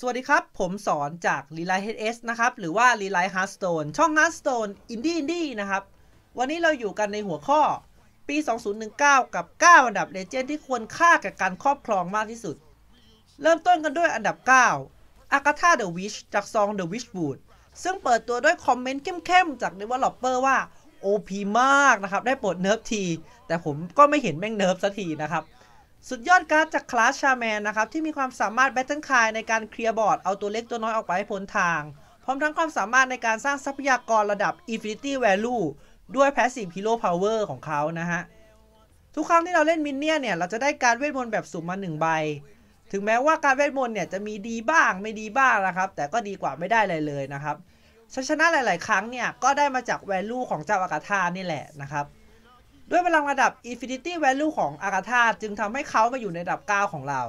สวัสดีครับ ผมสอนจาก r e l i g h t HS นะครับ หรือว่า r e l i g h t Hearthstone ช่อง Hearthstone Indie Indie นะครับ วันนี้เราอยู่กันในหัวข้อปี 2019 กับ 9 อันดับเลเจนด์ที่ควรค่ากับการครอบครองมากที่สุด เริ่มต้นกันด้วยอันดับ9 a g a t h a the Witch จากซอง The Witchwood ซึ่งเปิดตัวด้วยคอมเมนต์เข้มๆ จาก Developer ว่า OP มากนะครับ ได้ปรดเนิร์ฟที แต่ผมก็ไม่เห็นแม่งเนิร์ฟสักทีนะครับ สุดยอดการ์ดจากคลาสชาแมนนะครับ ที่มีความสามารถแบทเทิลคายในการเคลียร์บอร์ด เอาตัวเล็กตัวน้อยออกไปให้พ้นทาง พร้อมทั้งความสามารถในการสร้างทรัพยากรระดับ Infinity Value ด้วย Passive Hero Power ของเขานะฮะ ทุกครั้งที่เราเล่นมินเนี่ยเนี่ย เราจะได้การเวทมนต์แบบสุ่มมา 1 ใบ ถึงแม้ว่าการเวทมนต์เนี่ยจะมีดีบ้างไม่ดีบ้างนะครับ แต่ก็ดีกว่าไม่ได้เลยเลยนะครับชัยชนะหลาย ๆ ครั้งเนี่ยก็ได้มาจาก value ของเจ้าอากาธานี่แหละนะครับ ด้วยพลังระดับ Infinity Value ของอากาธาจึงทำให้เขามาอยู่ในระดับ 9 ของเรา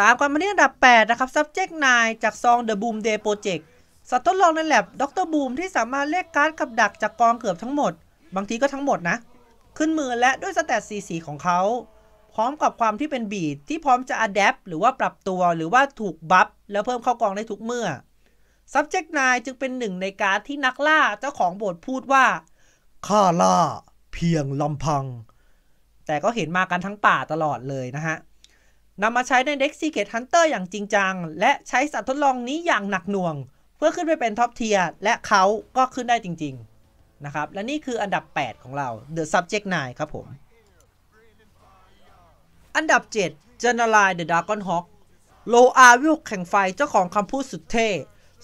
ตามกันมาที่อันดับ 8 นะครับ Subject 9 จากซอง The Boom Day Project สัตว์ทดลองในแลบดรบูมที่สามารถเรียกการ์ดกับดักจากกองเกือบทั้งหมด บางทีก็ทั้งหมดนะ ขึ้นมือและด้วยสแตทสีสีของเขา พร้อมกับความที่เป็นบีดที่พร้อมจะอัดแอปหรือว่าปรับตัวหรือว่าถูกบัฟแล้วเพิ่มเข้ากองได้ทุกเมื่อ Subject 9 จึงเป็นหนึ่งในการ์ดที่นักล่าเจ้าของบทพูดว่า ข้าล่าเพียงลำพัง แต่ก็เห็นมากันทั้งป่าตลอดเลยนะฮะนำมาใช้ในเด็กซีเกตฮันเตอร์อย่างจริงจัง และใช้สัตว์ทดลองนี้อย่างหนักหน่วง เพื่อขึ้นไปเป็นท็อปเทียร์และเขาก็ขึ้นได้จริง ๆ นะครับ และนี่คืออันดับ 8 ของเรา The Subject 9 ครับผม อันดับ 7 General the Dragon Hawk โลอาวิลแข่งไฟเจ้าของคำพูดสุดเท่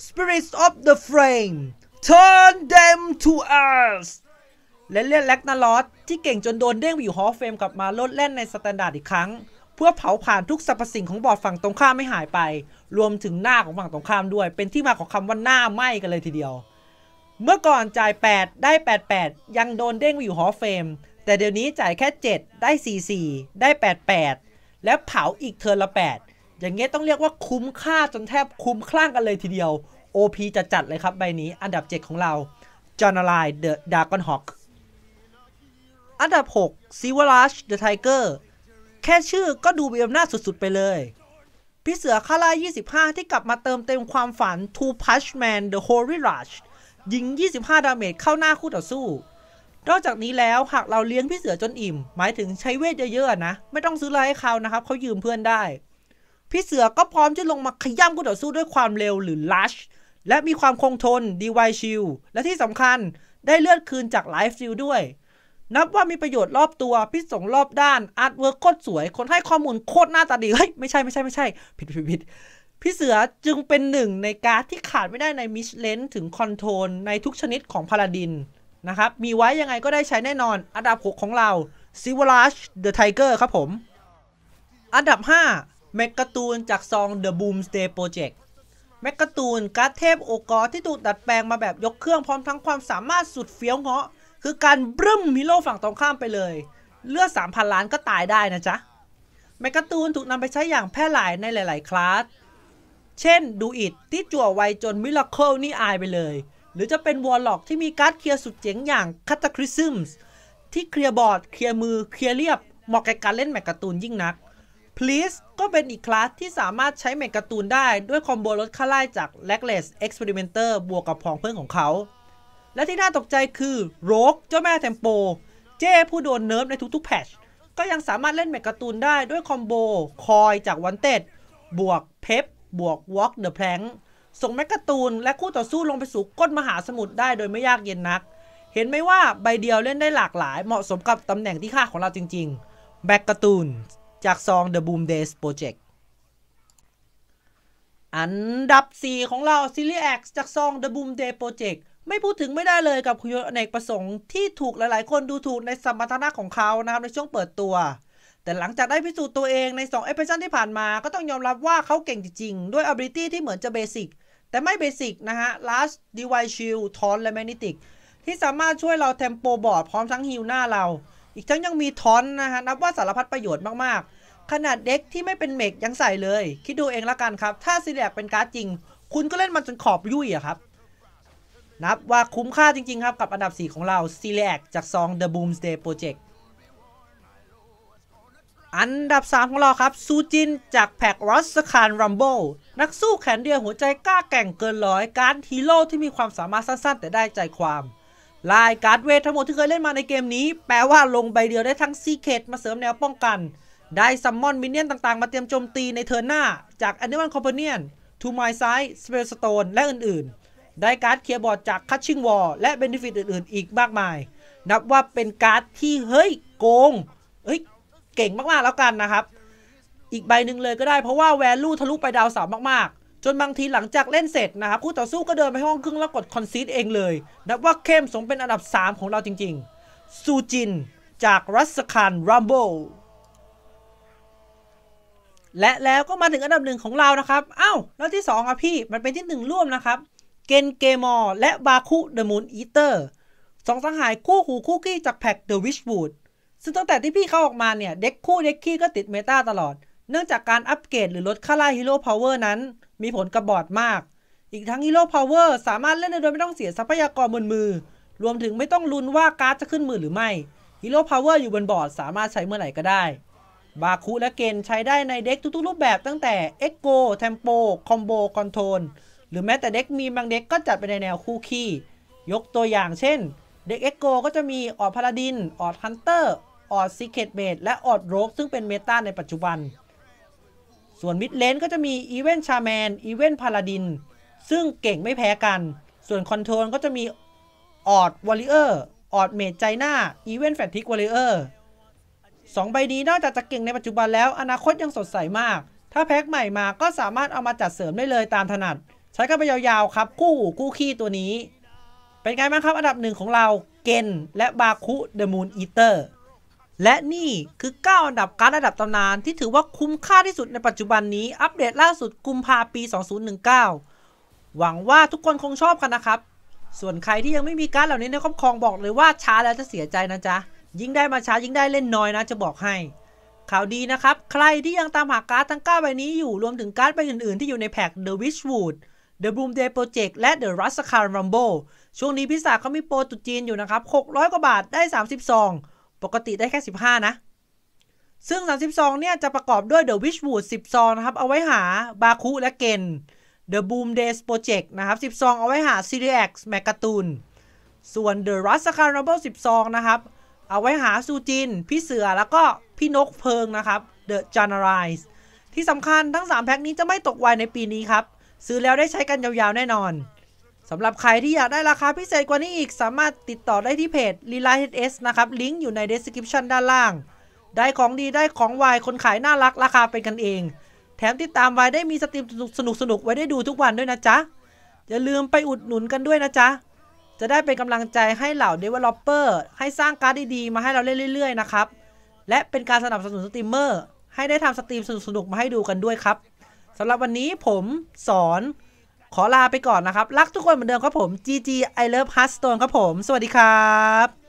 Spirits of the Flame turn them to us และเล่นแล็กนาลอสที่เก่งจนโดนเด้งไปอยู่ฮอลเฟมกลับมาลดเล่นในสแตนดาร์ดอีกครั้ง เพื่อเผาผ่านทุกสรรพสิ่งของบอร์ดฝั่งตรงข้ามไม่หายไป รวมถึงหน้าของฝั่งตรงข้ามด้วย เป็นที่มาของคำว่าหน้าไหมกันเลยทีเดียว เมื่อก่อนจ่าย 8 ได้ 88 ยังโดนเด้งไปอยู่ฮอลเฟมแต่เดี๋ยวนี้จ่ายแค่ 7 ได้ 44 ได้ 88 และเผาอีกเทอร์ละ 8 อย่างเงี้ยต้องเรียกว่าคุ้มค่าจนแทบคุ้มคลั่งกันเลยทีเดียว OP จะจัดเลยครับใบนี้อันดับ 7 ของเรา j o n a l i The Dragon Hawk อันันดับ6 s i v a r a g e the Tiger แค่ชื่อก็ดูมีอำนาจสุดๆไปเลย พี่เสือคาร่า 25 ที่กลับมาเติมเต็มความฝัน Two Punch Man The Holy Rush ยิง 25 ดาเมจเข้าหน้าคู่ต่อสู้ นอกจากนี้แล้วหากเราเลี้ยงพี่เสือจนอิ่ม หมายถึงใช้เวทเยอะๆนะ ไม่ต้องซื้ออะไรให้เขานะครับ เขายืมเพื่อนได้ พี่เสือก็พร้อมจะลงมาขย้ำคู่ต่อสู้ด้วยความเร็วหรือ Lush และมีความคงทน DY Shield และที่สำคัญได้เลือดคืนจากไลฟ์ฟิลด้วย นับว่ามีประโยชน์รอบตัวพิสงรอบด้านอาร์ตเวิร์กโคตรสวย คนให้ข้อมูลโคตรหน้าตาดีเฮ้ยไม่ใช่ไม่ใช่ไม่ใช่ผิดผิดผิดพี่เสือจึงเป็นหนึ่งในการ์ดที่ขาดไม่ได้ในมิชเลนถึงคอนโทรลในทุกชนิดของพาราดินนะครับ มีไว้ยังไงก็ได้ใช้แน่นอนอันดับ 6 ของเรา s i v a r a g e the Tiger ครับผม อันดับ 5 เมกาตูนจากซอง The Boomsday Project แมกกาตูนการ์ดเทพโอกอที่ถูกดัดแปลงมาแบบยกเครื่องพร้อมทั้งความสามารถสุดเฟี้ยวเหาะ คือการบึ้มฮีโร่ฝั่งตรงข้ามไปเลย เลือด3,000 ล้านก็ตายได้นะจ๊ะแมกกาตูนถูกนำไปใช้อย่างแพร่หลายในหลาย ๆ คลาส เช่นดูอิดที่จั่วไวจนมิราเคิลนี่อายไปเลย หรือจะเป็นวอลล็อกที่มีการ์ดเคลียร์สุดเจ๋งอย่างคัตาคริซึมส์ที่เคลียร์บอร์ด เคลียร์มือ เคลียร์เรียบ เหมาะแก่การเล่นแมกกาตูนยิ่งนัก Please ก็เป็นอีกคลาสที่สามารถใช้เมกกาตูนได้ด้วยคอมโบลดค่าไล่จาก Legless Experimenter บวกกับพองเพื่อนของเขา และที่น่าตกใจคือโรกเจ้าแม่เทมโป เจ้ผู้โดนเนิร์ฟในทุกๆแพชก็ยังสามารถเล่นเมกกาตูนได้ด้วยคอมโบ คอยจากวันเต็ดบวกเพปบวก Walk the Plank ส่งแมกกาตูนและคู่ต่อสู้ลงไปสู่ก้นมหาสมุทรได้โดยไม่ยากเย็นนัก เห็นไหมว่าใบเดียวเล่นได้หลากหลาย เหมาะสมกับตำแหน่งที่ค่าของเราจริงๆแบกการ์ตูนจากซอง The Boom Days Project อันดับ 4 ของเรา Series X จากซอง The Boom Day Project ไม่พูดถึงไม่ได้เลยกับคุณยอเนกประสงค์ที่ถูกหลาย ๆ คนดูถูกในสมรรถนะของเขานะครับในช่วงเปิดตัว แต่หลังจากได้พิสูจน์ตัวเองใน 2 เอพิ o ที่ผ่านมาก็ต้องยอมรับว่าเขาเก่งจริง ๆ ด้วย ability ที่เหมือนจะเบสิกแต่ไม่เบสิกนะฮะ Last DY Shield ทอนและ Magnetic ที่สามารถช่วยเราเทมโปบอร์ดพร้อมทั้งฮิลหน้าเรา อีกทั้งยังมีทอนนะฮะนับว่าสารพัดประโยชน์มาก ๆ ขนาดเด็กที่ไม่เป็นเมกยังใส่เลย คิดดูเองละกันครับ ถ้าซีเรียกเป็นการ์ดจริง คุณก็เล่นมันจนขอบยุ่ยอะครับ นับว่าคุ้มค่าจริง ๆ ครับ กับอันดับ 4 ของเรา c e l e c จากซอง The Boomsday Project อันดับ 3 ของเราครับ ซูจิน จากแพ็กรัสคารรัมโบนักสู้แขนเดียวหัวใจกล้าแก่งเกินร้อย การฮีโร่ที่มีความสามารถสั้น ๆ แต่ได้ใจความลายการ์ดเวททั้งหมดที่เคยเล่นมาในเกมนี้ แปลว่าลงใบเดียวได้ทั้งซีเคทมาเสริมแนวป้องกัน ได้ซัมมอนมินเนี่ยนต่างๆ มาเตรียมโจมตีในเทิร์นหน้า จากแอนิม l ลคอมเพเนียนทูมายไซส์สเปลสโตนและอื่นๆ ได้การ์ดเคลียร์บอร์ดจากคัตชิงวอลและเบนฟิตอื่น ๆ อีกมากมาย นับว่าเป็นการ์ดที่เฮ้ยโกงเฮ้ยเก่งมาก ๆ แล้วกันนะครับ อีกใบหนึ่งเลยก็ได้เพราะว่าแวลูทะลุไปดาวสามมาก ๆ จนบางทีหลังจากเล่นเสร็จนะครับคู่ต่อสู้ก็เดินไปห้องครึ่งแล้วกดคอนซีดเองเลย นับว่าเข้มสมเป็นอันดับ 3 ของเราจริง ๆ ซูจินจากรัสคานรัมโบและแล้วก็มาถึงอันดับหนึ่งของเรานะครับอ้าวแล้วที่2อะพี่ มันเป็นที่หนึ่งร่วมนะครับ เกนเกมอร์และบาคุเดอะมูนอีเตอร์สองสังหายคู่หูคู่กี้จากแพ็กเดอะวิชวูดซึ่งตั้งแต่ที่พี่เข้าออกมาเนี่ย เด็กคู่เด็กขี้ก็ติดเมตาตลอด เนื่องจากการอัปเกรดหรือลดค่าไล่ฮีโร่พาวเวอร์นั้น มีผลกับบอร์ดมาก อีกทั้งฮีโร่พาวเวอร์สามารถเล่นได้โดยไม่ต้องเสียทรัพยากรบนมือ รวมถึงไม่ต้องลุ้นว่าการ์ดจะขึ้นมือหรือไม่ฮีโร่พาวเวอร์อยู่บนบอร์ดสามารถใช้เมื่อไหร่ก็ได้ บาคุและเกนใช้ได้ในเด็กทุกๆ รูปแบบตั้งแต่เอ็กโกเทมโปคอมโบคอนโทร หรือแม้แต่เด็กมีบางเด็กก็จัดไปในแนวคู่ขี้ ยกตัวอย่างเช่น เด็กเอ็กโกก็จะมีออดพาราดิน ออดฮันเตอร์ ออดซีเคทเบดและออดโรกซึ่งเป็นเมตาในปัจจุบัน ส่วนมิดเลนก็จะมีอีเวนชาแมน อีเวนพาราดิน ซึ่งเก่งไม่แพ้กัน ส่วนคอนโทรลก็จะมีออดวอลเลอร์ออดเมจใจหน้า อีเวนแฟนทิกวอลเลอร์สองใบนี้นอกจากจะเก่งในปัจจุบันแล้วอนาคตยังสดใสมาก ถ้าแพ็คใหม่มาก็สามารถเอามาจัดเสริมได้เลยตามถนัด ใช้กันไปยาวๆครับคู่หูคู่ขี้ตัวนี้ เป็นไงบ้างครับ อันดับหนึ่งของเราเกนและบาคุเดอะมูนอีเตอร์และนี่คือ 9 อันดับการ์ดระดับตำนานที่ถือว่าคุ้มค่าที่สุดในปัจจุบันนี้ อัปเดตล่าสุดกุมภาปี 2019 หวังว่าทุกคนคงชอบกันนะครับ ส่วนใครที่ยังไม่มีการ์ดเหล่านี้ในครอบครองบอกเลยว่าช้าแล้วจะเสียใจนะจ๊ะ ยิ่งได้มาช้ายิ่งได้เล่นน้อยนะจะบอกให้ ข่าวดีนะครับ ใครที่ยังตามหาการ์ดทั้ง9ใบนี้อยู่รวมถึงการ์ดใบอื่นๆ ที่อยู่ในแพ็ก The Witchwood The Boom Day Project และ The r u s s c a r Rumble ช่วงนี้พิศาเขามีโปรตุจีนอยู่นะครับ 600 กว่าบาทได้ 30ซอง ปกติได้แค่ 15 นะ ซึ่ง 30ซองเนี่ยจะประกอบด้วย The Witchwood 10 ซองนะครับ เอาไว้หาบาคุและเกน The Boom Days Project นะครับ 10 ซองเอาไว้หา s e r i X แมกกาตูนส่วน The Rust Carnival 10 ซองนะครับ เอาไว้หาซูจิน พี่เสือแล้วก็พี่นกเพิงนะครับ The Generalize ที่สำคัญทั้ง 3 แพ็คนี้จะไม่ตกวายในปีนี้ครับ ซื้อแล้วได้ใช้กันยาวๆแน่นอนสำหรับใครที่อยากได้ราคาพิเศษกว่านี้อีก สามารถติดต่อได้ที่เพจ l i l a HS นะครับ ลิงก์อยู่ใน description ด้านล่าง ได้ของดีได้ของวายคนขายน่ารักราคาเป็นกันเอง แถมติดตามไว้ได้มีสตรีมสนุกสนุกไว้ได้ดูทุกวันด้วยนะจ๊ะ อย่าลืมไปอุดหนุนกันด้วยนะจ๊ะ จะได้เป็นกำลังใจให้เหล่า Developer ให้สร้างการ์ดดีๆ มาให้เราเล่นเรื่อยๆนะครับ และเป็นการสนับสนุนสตรีมเมอร์ให้ได้ทำสตรีมสนุกๆมาให้ดูกันด้วยครับำหรับวันนี้ผมสอนขอลาไปก่อนนะครับ รักทุกคนเหมือนเดิมครับผม GG I love Hearthstone ครับผม สวัสดีครับ